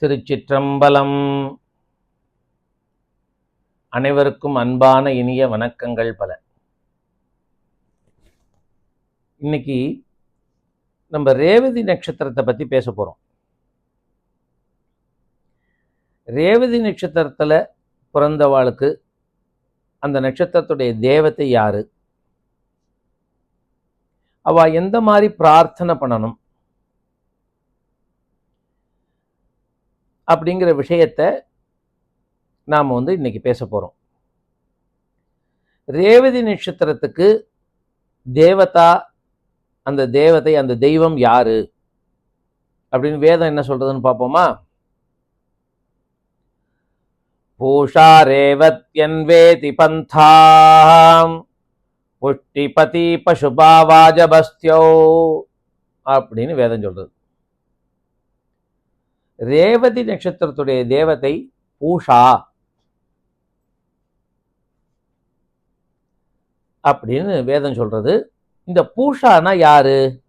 திருச்சிற்றம்பலம். அனைவருக்கும் அன்பான இனிய வணக்கங்கள் பல. இன்னைக்கு நம்ம ரேவதி நட்சத்திரத்தை பத்தி பேச போறோம். ரேவதி நட்சத்திரத்துல பிறந்தவாளுக்கு அந்த நட்சத்திரத்துடைய தேவத்தை யாரு? அவ எந்த மாதிரி பிரார்த்தனை பண்ணணும்? அப்படிங்கிற விஷயத்த நாம் வந்து இன்னைக்கு பேச போகிறோம் ரேவதி நட்சத்திரத்துக்கு தேவதா அந்த தேவதை அந்த தெய்வம் யாரு? அப்படின்னு வேதம் என்ன சொல்றதுன்னு பார்ப்போமா? பூஷா ரேவத்யன்வேதி பந்தாம் புஷ்டிபதி பசுபாவாஜபஸ்தியோ அப்படின்னு வேதம் சொல்றது. ரேவதி நட்சத்திரத்துடைய தேவதை பூஷா. அப்படின்னு வேதம் சொல்றது. இந்த பூஷானா யாரு?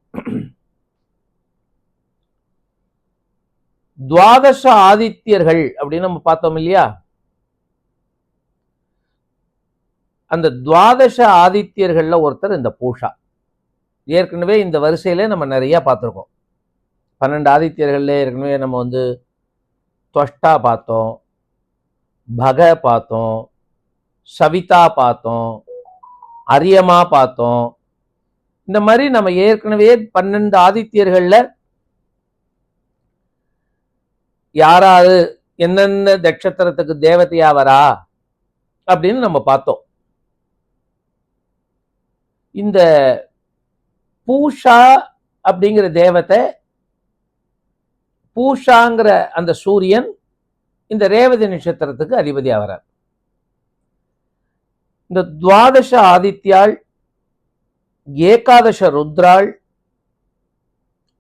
துவாதச ஆதித்யர்கள் அப்படின்னு நம்ம பார்த்தோம் இல்லையா? அந்த துவாதச ஆதித்யர்கள்ல ஒருத்தர் இந்த பூஷா. ஏற்கனவே இந்த வரிசையில நம்ம நிறைய பார்த்துருக்கோம். பன்னெண்டு ஆதித்யர்கள்ல ஏற்கனவே நம்ம வந்து துவஷ்டா பார்த்தோம் பக பார்த்தோம் சவிதா பார்த்தோம் அரியமா பார்த்தோம். இந்த மாதிரி நம்ம ஏற்கனவே பன்னெண்டு ஆதித்யர்களில் யாராவது என்னென்ன நட்சத்திரத்துக்கு தேவதையா வரா அப்படின்னு நம்ம பார்த்தோம். இந்த பூஷா அப்படிங்கிற தேவத்தை பூஷாங்கிற அந்த சூரியன் இந்த ரேவதி நட்சத்திரத்துக்கு அதிபதியாக வரார் இந்த துவாதச ஆதித்யாள் ஏகாதச ருத்ராள்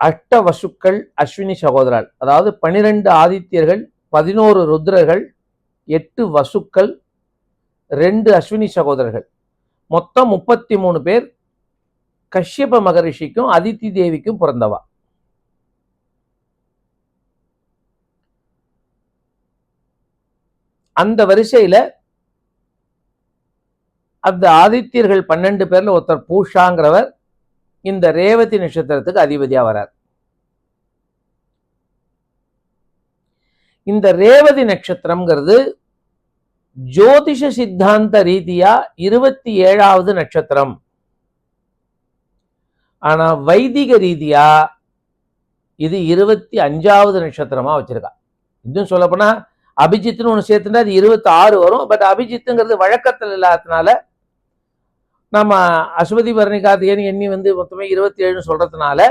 அஷ்ட வசுக்கள் அஸ்வினி சகோதராள். அதாவது பனிரெண்டு ஆதித்யர்கள் பதினோரு ருத்ரர்கள் எட்டு வசுக்கள் ரெண்டு அஸ்வினி சகோதரர்கள். மொத்தம் முப்பத்தி மூணு பேர் கஷ்யப மகரிஷிக்கும் அதித்தி தேவிக்கும் பிறந்தவா. அந்த வரிசையில அந்த ஆதித்யர்கள் பன்னெண்டு பேர்ல ஒருத்தர் பூஷாங்கிறவர் இந்த ரேவதி நட்சத்திரத்துக்கு அதிபதியா வரார். இந்த ரேவதி நட்சத்திரம்ங்கிறது ஜோதிஷ சித்தாந்த ரீதியா இருபத்தி ஏழாவது நட்சத்திரம். ஆனா வைதிக ரீதியா இது இருபத்தி அஞ்சாவது நட்சத்திரமா வச்சிருக்கா. இன்னும் சொல்லப்போனா அபிஜித்னு ஒன்று சேர்த்துட்டா அது இருபத்தி ஆறு வரும். பட் அபிஜித்துங்கிறது வழக்கத்தில் இல்லாததுனால நம்ம அஸ்வதி பரணி கார்த்திகேயன் எண்ணி வந்து மொத்தமே இருபத்தி ஏழுன்னு சொல்றதுனால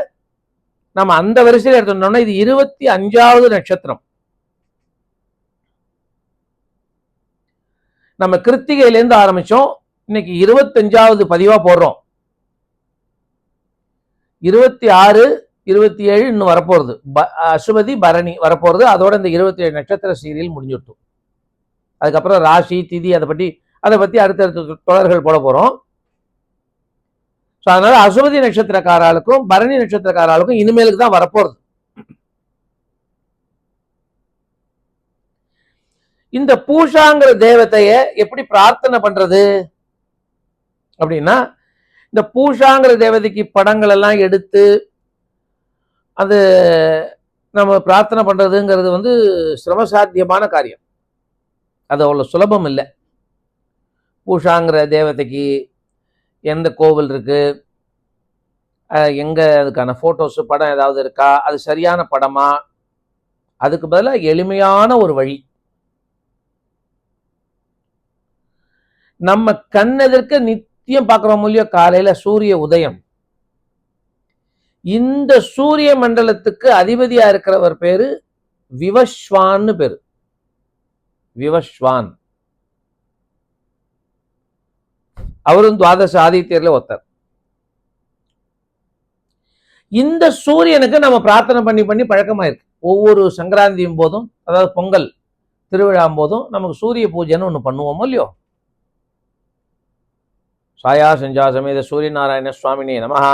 நம்ம அந்த வரிசையில் எடுத்துட்டோம்னா இது இருபத்தி அஞ்சாவது நட்சத்திரம். நம்ம கிருத்திகையிலேருந்து ஆரம்பிச்சோம். இன்னைக்கு இருபத்தஞ்சாவது பதிவாக போடுறோம். இருபத்தி ஆறு இருபத்தி ஏழு இன்னும் வரப்போறது. ப- அசுவதி பரணி வரப்போறது. அதோட இந்த இருபத்தி ஏழு நட்சத்திர சீரியல் முடிஞ்சுட்டும் அதுக்கப்புறம் ராசி திதி அதை பற்றி அதை பற்றி அடுத்தடுத்த தொடர்கள் போட போறோம். ஸோ அதனால அசுவதி நட்சத்திரக்காராளுக்கும் பரணி நட்சத்திரக்காராளுக்கும் இனிமேலுக்கு தான் வரப்போறது. இந்த பூஷாங்கிற தேவதைய எப்படி பிரார்த்தனை பண்றது? அப்படின்னா இந்த பூஷாங்கிற தேவதைக்கு படங்கள் எல்லாம் எடுத்து அது நம்ம பிரார்த்தனை பண்ணுறதுங்கிறது வந்து சிரமசாத்தியமான காரியம். அது அவ்வளோ சுலபம் இல்லை. பூஷாங்கிற தேவதைக்கு எந்த கோவில் இருக்குது எங்கே அதுக்கான ஃபோட்டோஸு படம் ஏதாவது இருக்கா? அது சரியான படமா? அதுக்கு பதிலாக எளிமையான ஒரு வழி. நம்ம கண்ணெதிர்க்க நித்தியம் பார்க்குறோம் இல்லையோ காலையில் சூரிய உதயம். இந்த சூரிய மண்டலத்துக்கு அதிபதியா இருக்கிறவர் பேரு விவஸ்வான்னு பேரு. விவஸ்வான். அவரும் துவாதச ஆதித்யர்ல ஒருத்தர். இந்த சூரியனுக்கு நம்ம பிரார்த்தனை பண்ணி பண்ணி பழக்கமாயிருக்கு. ஒவ்வொரு சங்கராந்தியும் போதும் அதாவது பொங்கல் திருவிழா போதும் நமக்கு சூரிய பூஜைன்னு ஒன்று பண்ணுவோமோ இல்லையோ? சாயா செஞ்சா சமேத சூரிய நாராயண சுவாமினே நமஹா.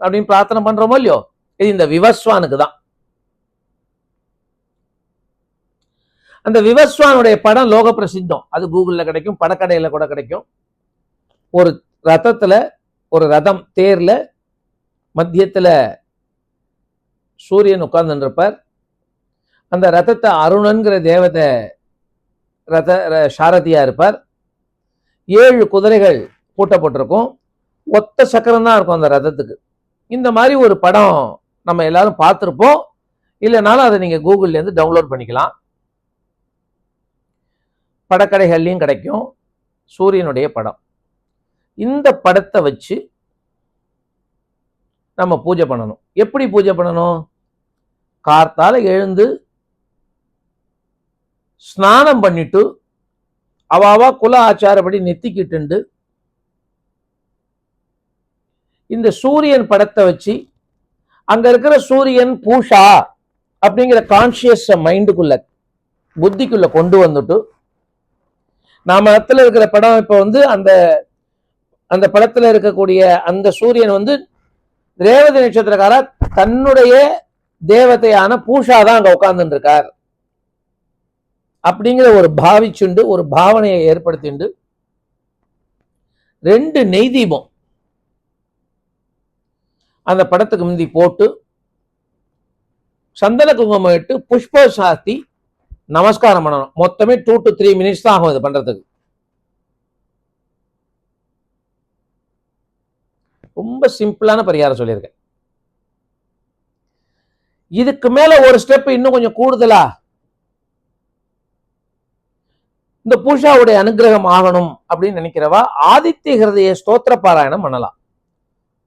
அப்படின்னு பிரார்த்தனை பண்றோமோ இல்லையோ? இது இந்த விவஸ்வானுக்கு தான். அந்த விவஸ்வானுடைய படம் லோக பிரசித்தம் அது கூகுளில் கிடைக்கும் படக்கடையில் கூட கிடைக்கும். ஒரு ரதத்துல ஒரு ரதம் தேர்ல மத்தியத்துல சூரியன் உட்கார்ந்துருப்பார். அந்த ரதத்தை அருணன்கிற தேவதை ரத ர- சாரதியா இருப்பார். ஏழு குதிரைகள் பூட்டப்பட்டிருக்கும். ஒத்த சக்கரம் தான் இருக்கும் அந்த ரதத்துக்கு. இந்த மாதிரி ஒரு படம் நம்ம எல்லாரும் பார்த்துருப்போம். இல்லைனாலும் அதை நீங்கள் கூகுள்லேருந்து டவுன்லோட் பண்ணிக்கலாம். படக்கடைகள்லையும் கிடைக்கும். சூரியனுடைய படம். இந்த படத்தை வச்சு நம்ம பூஜை பண்ணணும். எப்படி பூஜை பண்ணணும்? கார்த்தால எழுந்து ஸ்நானம் பண்ணிட்டு அவாவா குல ஆச்சாரப்படி நெத்திக்கிட்டுண்டு இந்த சூரியன் படத்தை வச்சு அங்க இருக்கிற சூரியன் பூஷா அப்படிங்கிற கான்சியஸ் மைண்டுக்குள்ள புத்திக்குள்ள கொண்டு வந்துட்டு நாம இடத்துல இருக்கிற படம் இப்ப வந்து அந்த அந்த படத்துல இருக்கக்கூடிய அந்த சூரியன் வந்து ரேவதி நட்சத்திரக்காரா தன்னுடைய தேவதையான பூஷா தான் அங்க உட்கார்ந்துட்டு இருக்கார் அப்படிங்கிற ஒரு பாவிச்சுண்டு ஒரு பாவனையை ஏற்படுத்திண்டு ரெண்டு நெய்தீபம் அந்த படத்துக்கு முந்தி போட்டு சந்தன குங்குமம் இட்டு புஷ்ப சாத்தி நமஸ்காரம் பண்ணணும். மொத்தமே டூ டு த்ரீ மினிட்ஸ் தான் ஆகும் இது பண்றதுக்கு. ரொம்ப சிம்பிளான பரிகாரம் சொல்லியிருக்கேன். இதுக்கு மேல ஒரு ஸ்டெப் இன்னும் கொஞ்சம் கூடுதலா? இந்த பூஷாவுடைய அனுகிரகம் ஆகணும் அப்படின்னு நினைக்கிறவா? ஆதித்ய ஹிருதய ஸ்தோத்திர பாராயணம் பண்ணலாம்.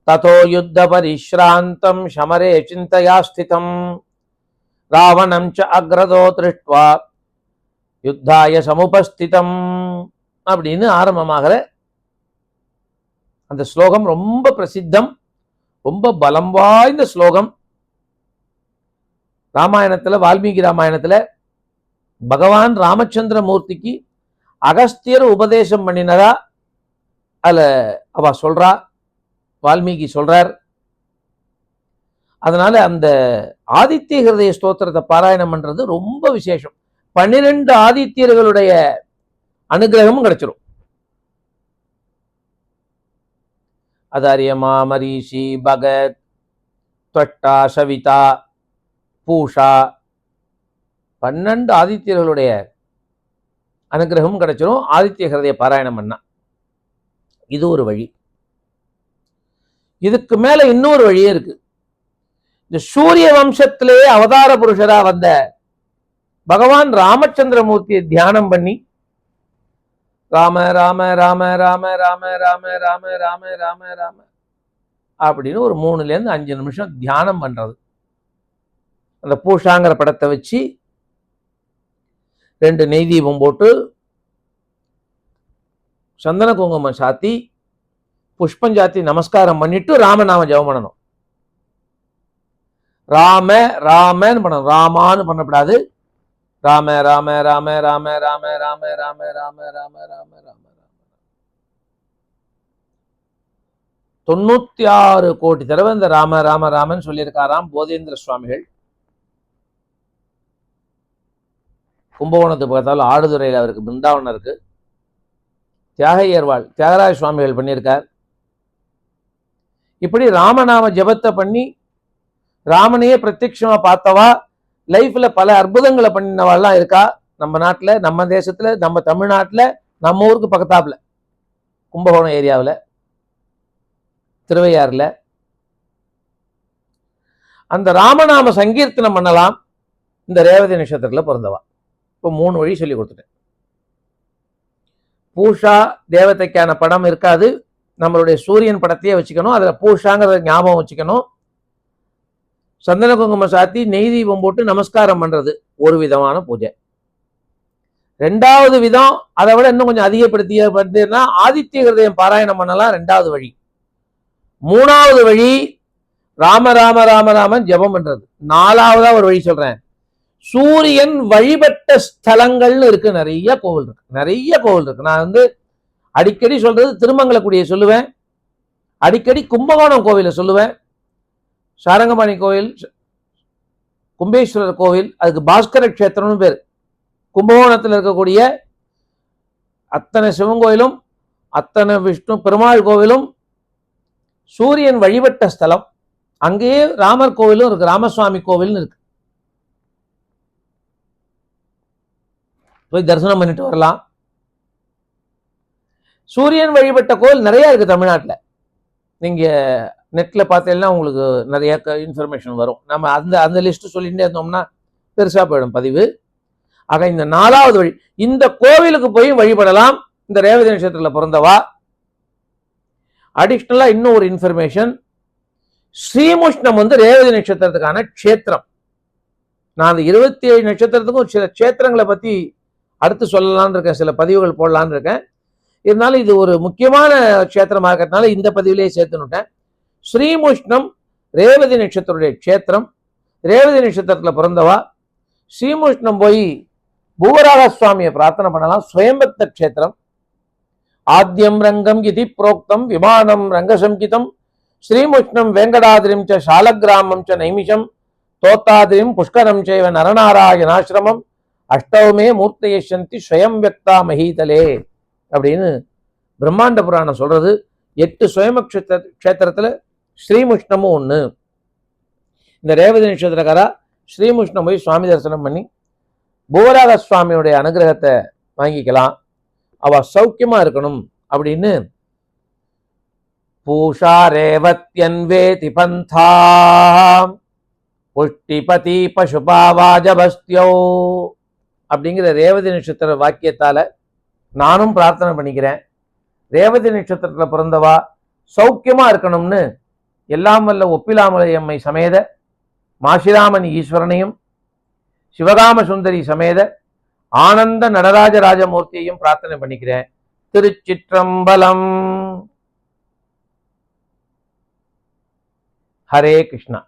ததோ யுத்த பரிஷ்ராந்தம் சமரே சிந்தையா ஸ்திதம் ராவணம் ச அக்ரதோ திருஷ்டுவா யுத்தாய சமுபஸ்திதம் அப்படின்னு ஆரம்பமாகிற அந்த ஸ்லோகம் ரொம்ப பிரசித்தம் ரொம்ப பலம் வாய்ந்த ஸ்லோகம். ராமாயணத்துல வால்மீகி ராமாயணத்துல பகவான் ராமச்சந்திர மூர்த்திக்கு அகஸ்தியர் உபதேசம் பண்ணினதா அதில் அவ சொல்றா வால்மீகி சொல்றார். அதனால அந்த ஆதித்ய ஹிருதய ஸ்தோத்திரத்தை பாராயணம் பண்றது ரொம்ப விசேஷம். பன்னிரெண்டு ஆதித்யர்களுடைய அனுகிரகமும் கிடைச்சிரும். அது மரீஷி பகத் தொட்டா சவிதா பூஷா பன்னெண்டு ஆதித்யர்களுடைய அனுகிரகமும் கிடைச்சிரும். ஆதித்ய ஹிருதய பாராயணம் பண்ணா. இது ஒரு வழி. இதுக்கு மேல இன்னொரு வழியே இருக்கு. இந்த சூரிய வம்சத்திலேயே அவதார புருஷரா வந்த பகவான் ராமச்சந்திரமூர்த்தியை தியானம் பண்ணி ராம ராம ராம ராம ராம ராம ராம ராம ராம ராம அப்படின்னு ஒரு மூணுல இருந்து அஞ்சு நிமிஷம் தியானம் பண்றது. அந்த பூஷாங்கிற படத்தை வச்சு ரெண்டு நெய் தீபம் போட்டு சந்தன குங்குமம் சாத்தி புஷ்பஞ்சாத்தி நமஸ்காரம் பண்ணிட்டு ராமநாம ஜபம் பண்ணணும் ராம ராமன்னு பண்ணணும் ராமான்னு பண்ணக்கூடாது ராம ராம ராம ராம ராம ராம ராம ராம ராம ராம ராம தொண்ணூத்தி ஆறு கோடி தடவை இந்த ராம ராம ராமன் சொல்லியிருக்காராம் போதேந்திர சுவாமிகள் கும்பகோணத்து பார்த்தாலும் ஆடுதுறையில் அவருக்கு பிருந்தாவனம் இருக்கு தியாகையர்வாள் தியாகராஜ சுவாமிகள் பண்ணியிருக்கார் இப்படி ராமநாம ஜெபத்தை பண்ணி ராமனையே பிரத்யட்சமா பார்த்தவா? லைஃப்ல பல அற்புதங்களை பண்ணினவாள்லாம் இருக்கா? நம்ம நாட்டுல நம்ம தேசத்துல நம்ம தமிழ்நாட்டுல நம்ம ஊருக்கு பக்கத்தாப்புல கும்பகோணம் ஏரியாவில் திருவையாறுல. அந்த ராமநாம சங்கீர்த்தனம் பண்ணலாம். இந்த ரேவதி நட்சத்திரத்தில் பிறந்தவா. இப்போ மூணு வழி சொல்லி கொடுத்துட்டேன். பூஷா தேவதைக்கான படம் இருக்காது. நம்மளுடைய சூரியன் படத்தையே வச்சுக்கணும் அதுல பூஷாங்கிறத ஞாபகம் வச்சுக்கணும். சந்தன குங்குமம் சாத்தி நெய் தீபம் போட்டு நமஸ்காரம் பண்றது ஒரு விதமான பூஜை. ரெண்டாவது விதம் அதை விட இன்னும் கொஞ்சம் அதிகப்படுத்திய பார்த்தீங்கன்னா ஆதித்ய ஹிருதயம் பாராயணம் பண்ணலாம் ரெண்டாவது வழி. மூணாவது வழி ராம ராம ராம ராமன் ஜெபம் பண்றது. நாலாவதா ஒரு வழி சொல்றேன். சூரியன் வழிபட்ட ஸ்தலங்கள்னு இருக்கு நிறைய கோவில் இருக்கு நிறைய கோவில் இருக்கு. நான் வந்து அடிக்கடி சொல்றது திருமங்கலக்குடியை சொல்லுவேன். அடிக்கடி கும்பகோணம் கோவிலை சொல்லுவேன். சாரங்கபாணி கோவில் கும்பேஸ்வரர் கோவில் அதுக்கு பாஸ்கர க்ஷேத்திரம்னு பேர். கும்பகோணத்தில் இருக்கக்கூடிய அத்தனை சிவன் கோயிலும் அத்தனை விஷ்ணு பெருமாள் கோவிலும் சூரியன் வழிபட்ட ஸ்தலம். அங்கேயே ராமர் கோவிலும் இருக்கு ராமசுவாமி கோவில்னு இருக்கு. போய் தரிசனம் பண்ணிட்டு வரலாம். சூரியன் வழிபட்ட கோவில் நிறையா இருக்குது தமிழ்நாட்டில். நீங்கள் நெட்டில் பார்த்தீங்கன்னா உங்களுக்கு நிறைய இன்ஃபர்மேஷன் வரும். நம்ம அந்த அந்த லிஸ்ட்டு சொல்லிகிட்டே இருந்தோம்னா பெருசாக போயிடும் பதிவு. ஆக இந்த நாலாவது வழி இந்த கோவிலுக்கு போய் வழிபடலாம். இந்த ரேவதி நட்சத்திரத்தில் பிறந்தவா? அடிஷ்னலாக இன்னும் ஒரு இன்ஃபர்மேஷன் ஸ்ரீமுஷ்ணம் வந்து ரேவதி நட்சத்திரத்துக்கான க்ஷேத்திரம். நான் அந்த இருபத்தி ஏழு நட்சத்திரத்துக்கும் சில க்ஷேத்திரங்களை பற்றி அடுத்து சொல்லலான் இருக்கேன் சில பதிவுகள் போடலான்னு இருக்கேன். இருந்தாலும் இது ஒரு முக்கியமான க்ஷேத்திரமாக இருக்கிறதுனால இந்த பதிவிலேயே சேர்த்துனுட்டேன். ஸ்ரீமுஷ்ணம் ரேவதி நட்சத்திரத்துடைய க்ஷேத்திரம். ரேவதி நட்சத்திரத்தில் பிறந்தவா? ஸ்ரீமுஷ்ணம் போய் பூவராக சுவாமியை பிரார்த்தனை பண்ணலாம். ஸ்வயம்பக்த க்ஷேத்திரம். ஆத்தியம் ரங்கம் இதி புரோக்தம் விமானம் ரங்கசங்கிதம் ஸ்ரீமுஷ்ணம் வேங்கடாதிரிம் ச சாலகிராமம் ச நைமிஷம். தோத்தாதிரிம் புஷ்கரம் செய்வ நரநாராயணாசிரமம். அஷ்டவமே மூர்த்தயசந்தி ஸ்வயம் வியக்தா மகீதலே. அப்படின்னு பிரம்மாண்ட புராணம் சொல்றது. எட்டு சுயம க்ஷேத்திர ஸ்ரீமுஷ்ணமும் ஒன்று இந்த ரேவதி நட்சத்திரக்காரா ஸ்ரீமுஷ்ணம் போய் சுவாமி தரிசனம் பண்ணி பூவராக சுவாமியுடைய அனுகிரகத்தை வாங்கிக்கலாம். அவ சௌக்கியமா இருக்கணும் அப்படின்னு பூஷா ரேவத்யன்வேதி பந்தா. புஷ்டிபதி பசுபாவாஜபஸ்தியோ அப்படிங்கிற ரேவதி நட்சத்திர வாக்கியத்தால நானும் பிரார்த்தனை பண்ணிக்கிறேன். ரேவதி நட்சத்திரத்துல பிறந்தவா சௌக்கியமா இருக்கணும்னு எல்லாம் வல்ல ஒப்பிலாமலை அம்மை சமேத மாசிராமன் ஈஸ்வரனையும் சிவகாம சுந்தரி சமேத ஆனந்த நடராஜ ராஜமூர்த்தியையும் பிரார்த்தனை பண்ணிக்கிறேன். திருச்சிற்றம்பலம். ஹரே கிருஷ்ணா.